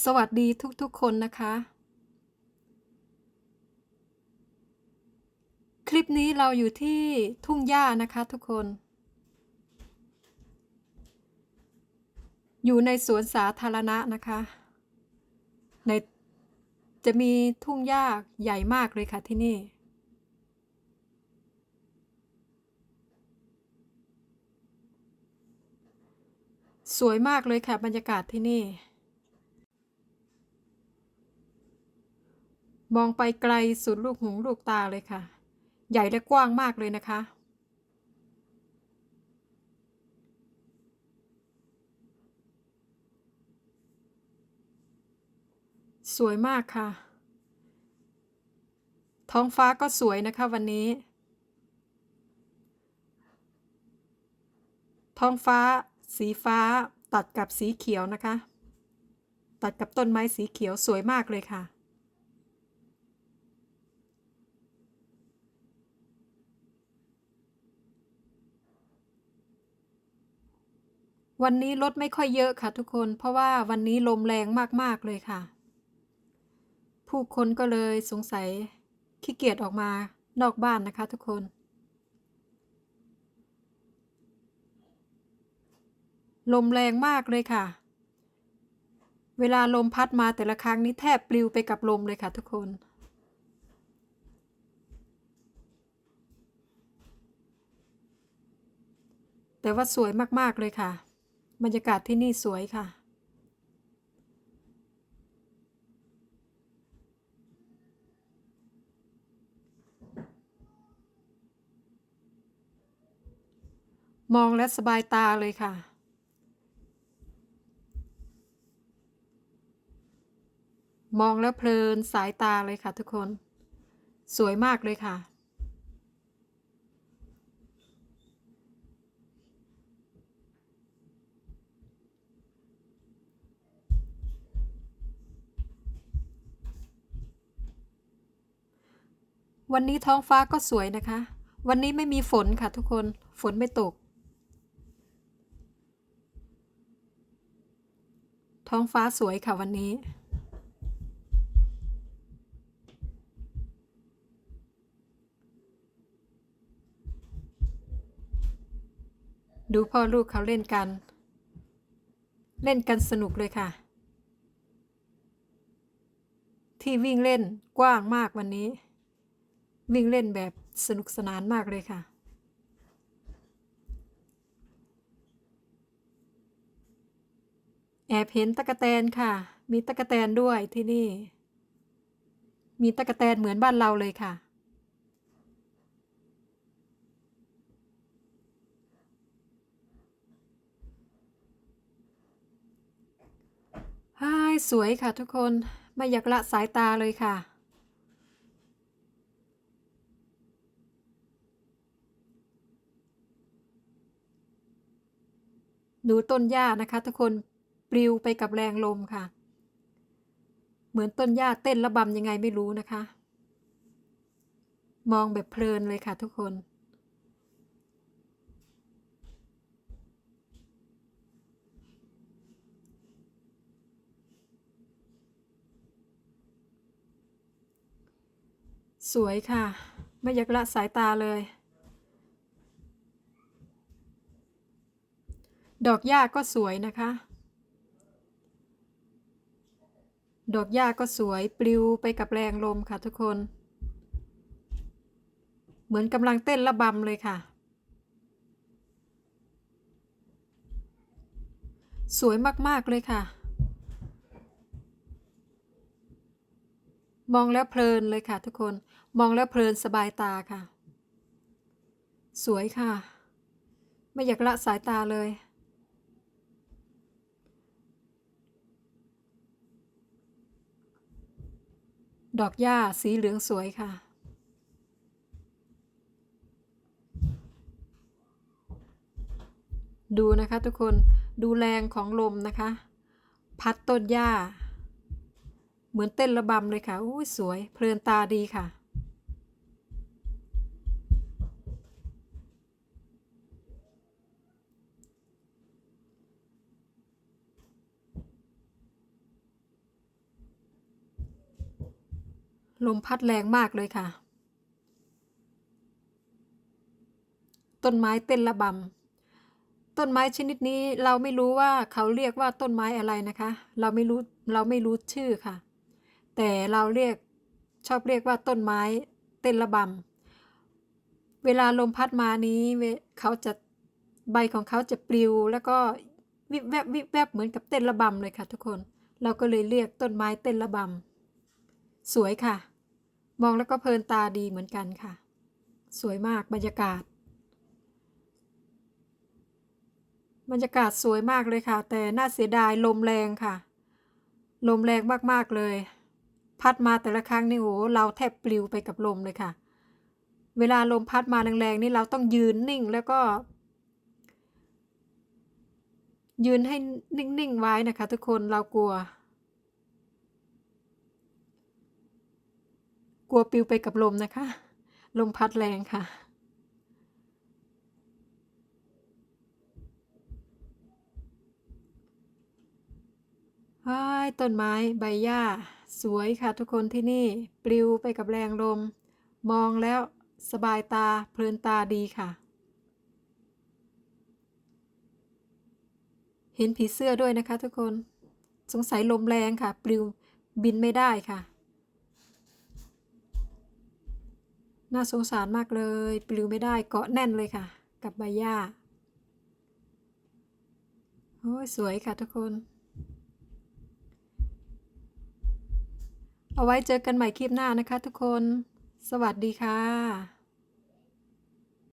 สวัสดีทุกๆคนนะคะ คลิปนี้เราอยู่ที่ทุ่งหญ้านะคะทุกคน อยู่ในสวนสาธารณะนะคะ ในจะมีทุ่งหญ้าใหญ่มากเลยค่ะที่นี่ สวยมากเลยค่ะบรรยากาศที่นี่ มองไปไกลสุดลูกหูลูกตาเลยค่ะ ใหญ่และกว้างมากเลยนะคะ สวยมากค่ะ ท้องฟ้าก็สวยนะคะวันนี้ ท้องฟ้า สีฟ้าตัดกับสีเขียวนะคะ ตัดกับต้นไม้สีเขียวสวยมากเลยค่ะ วันนี้รถไม่ค่อยเยอะค่ะทุกคน เพราะว่าวันนี้ลมแรงมากๆเลยค่ะ ผู้คนก็เลยสงสัยขี้เกียจออกมานอกบ้านนะคะทุกคนลมแรงมากเลยค่ะ เวลาลมพัดมาแต่ละครั้งนี้แทบปลิวไปกับลมเลยค่ะทุกคน แต่ว่าสวยมาก ๆ เลยค่ะ บรรยากาศที่นี่สวยค่ะ มองและสบายตาเลยค่ะมองแล้วเพลินสายตาเลยค่ะทุกคน สวยมากเลยค่ะ วันนี้ท้องฟ้าก็สวยนะคะ วันนี้ไม่มีฝนค่ะทุกคน ฝนไม่ตก ท้องฟ้าสวยค่ะวันนี้ ดูพ่อลูกเขาเล่นกัน เล่นกันสนุกเลยค่ะ ที่วิ่งเล่นกว้างมากวันนี้ วิ่งเล่นแบบสนุกสนานมากเลยค่ะ แอบเห็นตะกะแตนค่ะ มีตะกะแตนด้วยที่นี่ มีตะกะแตนเหมือนบ้านเราเลยค่ะฮายสวยค่ะทุกคน ไม่อยากละสายตาเลยค่ะ ดูต้นหญ้านะคะ ทุกคนปลิวไปกับแรงลมค่ะ เหมือนต้นหญ้าเต้นระบำยังไงไม่รู้นะคะ มองแบบเพลินเลยค่ะ ทุกคนสวยค่ะ ไม่อยากละสายตาเลย ดอกหญ้าก็สวยนะคะ ดอกหญ้าก็สวยปลิวไปกับแรงลมค่ะทุกคน เหมือนกำลังเต้นระบำเลยค่ะ สวยมาก ๆ เลยค่ะ มองแล้วเพลินเลยค่ะทุกคน มองแล้วเพลินสบายตาค่ะ สวยค่ะ ไม่อยากละสายตาเลย ดอกหญ้าสีเหลืองสวยค่ะ ดูนะคะทุกคนดูแรงของลมนะคะ พัดต้นหญ้า เหมือนเต้นระบำเลยค่ะอุ้ยสวยเพลินตาดีค่ะ ลมพัดแรงมากเลยค่ะ ต้นไม้เต้นระบำต้นไม้ชนิดนี้เราไม่รู้ว่าเขาเรียกว่าต้นไม้อะไรนะคะ เราไม่รู้เราไม่รู้ชื่อค่ะ แต่เราเรียกชอบเรียกว่าต้นไม้เต้นระบำเวลาลมพัดมานี้เขาจะใบของเขาจะปลิว แล้วก็วิบแวบวิบแวบเหมือนกับเต้นระบำเลยค่ะทุกคน เราก็เลยเรียกต้นไม้เต้นระบำสวยค่ะ มองแล้วก็เพลินตาดีเหมือนกันค่ะ สวยมากบรรยากาศ บรรยากาศสวยมากเลยค่ะ แต่น่าเสียดายลมแรงค่ะ ลมแรงมากๆเลย พัดมาแต่ละครั้งนี่โหเราแทบปลิวไปกับลมเลยค่ะ เวลาลมพัดมาแรงๆนี่เราต้องยืนนิ่งแล้วก็ ยืนให้นิ่งๆไว้นะคะ ทุกคนเรากลัว กลัวปลิวไปกับลมนะคะ ลมพัดแรงค่ะ ว้ายต้นไม้ใบหญ้า สวยค่ะทุกคนที่นี่ ปลิวไปกับแรงลม มองแล้วสบายตาเพลินตาดีค่ะ เห็นผีเสื้อด้วยนะคะทุกคน สงสัยลมแรงค่ะ ปลิวบินไม่ได้ค่ะ น่าสงสารมากเลย ปลิวไม่ได้เกาะแน่นเลยค่ะ กับใบหญ้าโอ้ยสวยค่ะทุกคน เอาไว้เจอกันใหม่คลิปหน้านะคะทุกคน สวัสดีค่ะ